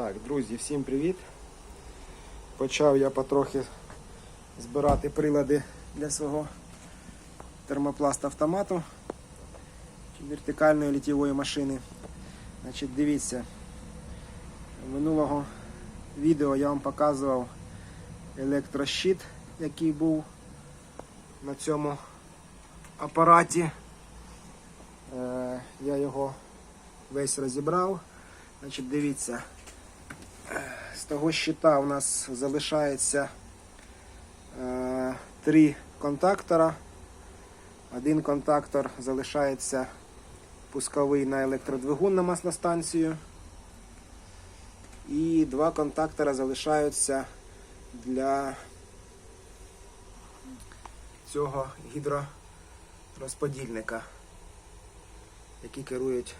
Так, друзі, всім привіт. Почав я потрохи збирати прилади для свого термопласт автомату чи вертикальної літєвої машини. Значить, дивіться, минулого відео я вам показував електрощит, який був на цьому апараті. Е, Я його весь розібрав. Значить, дивіться, з того щита у нас залишається е, три контактора. Один контактор залишається пусковий на електродвигун на маслостанцію. І два контактора залишаються для цього гідророзподільника, які керують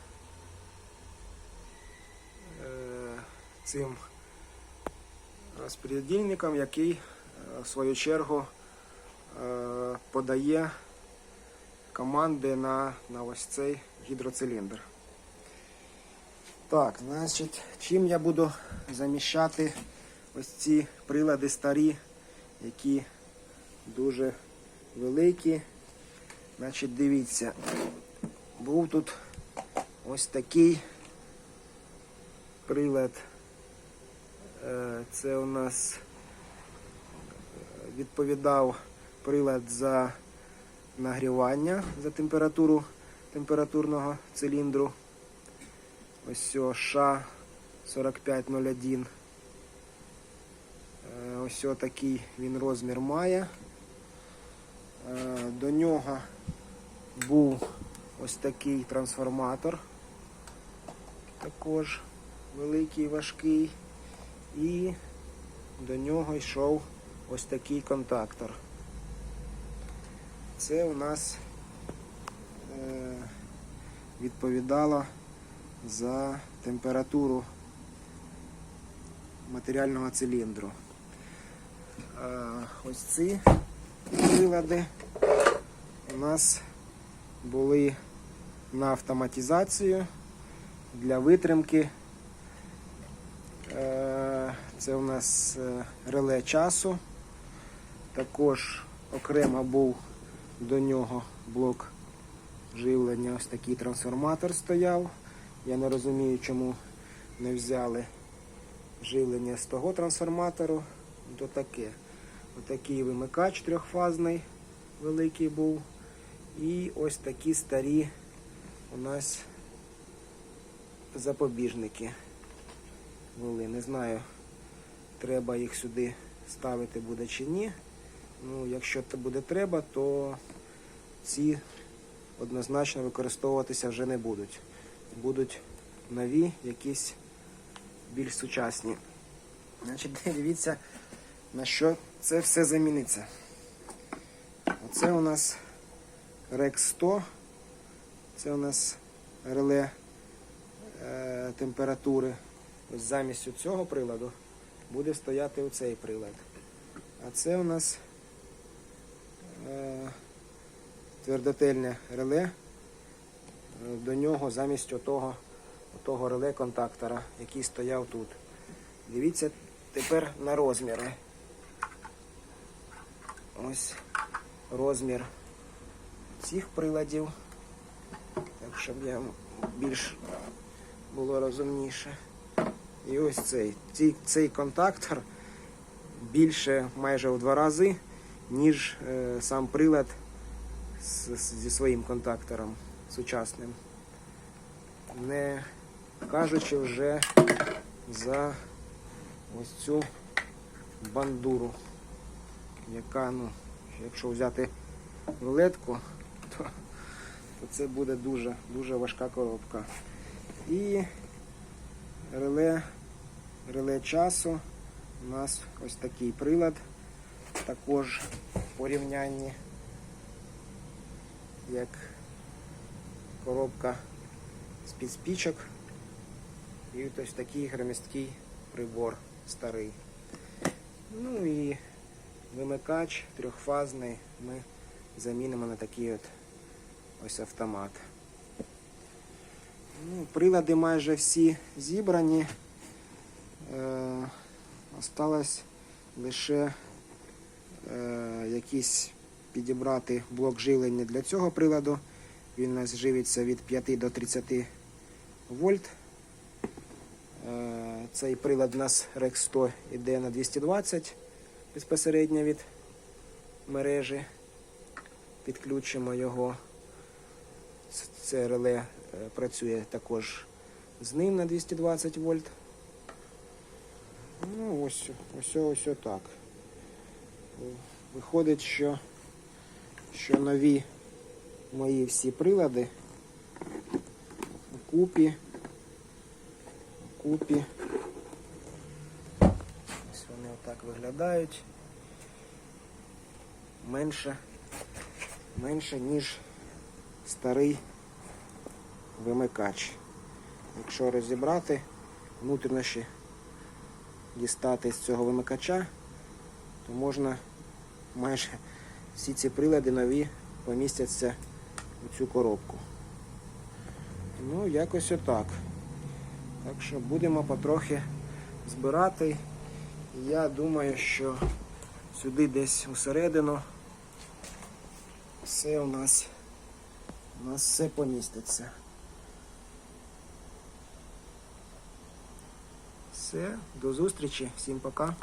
цим розподільником, який е, в свою чергу е, подає команди на, на ось цей гідроциліндр. Так, значить, чим я буду заміщати ось ці прилади старі, які дуже великі. Значить, дивіться, був тут ось такий прилад. Е, Це у нас е, відповідав прилад за нагрівання за температуру температурного циліндру. Ось ша 4501. Е, Ось такий він розмір має. До нього був ось такий трансформатор. Також великий, важкий. І до нього йшов ось такий контактор. Це у нас е, відповідало за температуру матеріального циліндру. Ось ці прилади у нас були на автоматизацію для витримки. Е, Це у нас е, реле часу. Також окремо був до нього блок живлення. Ось такий трансформатор стояв. Я не розумію, чому не взяли живлення з того трансформатору до таке. Отакий вимикач трьохфазний великий був. І ось такі старі у нас запобіжники були. Не знаю, треба їх сюди ставити буде чи ні. Ну, якщо це буде треба, то ці однозначно використовуватися вже не будуть. Будуть нові, якісь більш сучасні. Значить, дивіться, на що це все заміниться. Оце у нас REX 100. Це у нас реле е, температури. Ось замість цього приладу буде стояти оцей прилад. А це у нас е, твердотельне реле. Е, До нього замість отого, отого реле контактора, який стояв тут. Дивіться тепер на розміри. Ось розмір цих приладів. Так, щоб я більш було розумніше. І ось цей. Цей, цей контактор більше майже в два рази, ніж е, сам прилад з, зі своїм контактором сучасним. Не кажучи вже за ось цю бандуру, яка, ну, якщо взяти рулетку, то, то це буде дуже, дуже важка коробка. І реле, реле часу у нас ось такий прилад, також в порівнянні, як коробка з-під спічок. І ось такий громісткий прибор старий. Ну і вимикач трьохфазний ми замінимо на такий от ось автомат. Ну, прилади майже всі зібрані. Е, осталось лише е, якийсь підібрати блок живлення для цього приладу. Він у нас живиться від 5 до 30 вольт. Е, Цей прилад у нас Rex 100 йде на 220 безпосередньо від мережі. Підключимо його. Це реле е, працює також з ним на 220 вольт. Ну, ось, ось, ось так. Виходить, що, що нові мої всі прилади купі. Купі. Ось вони отак виглядають. Менше, менше, ніж старий вимикач. Якщо розібрати внутрішні дістати з цього вимикача, то можна майже всі ці прилади нові помістяться у цю коробку. Ну, якось отак. Так що будемо потрохи збирати. Я думаю, що сюди десь усередину все у нас, у нас все поміститься. Все, до зустрічі, всім пока.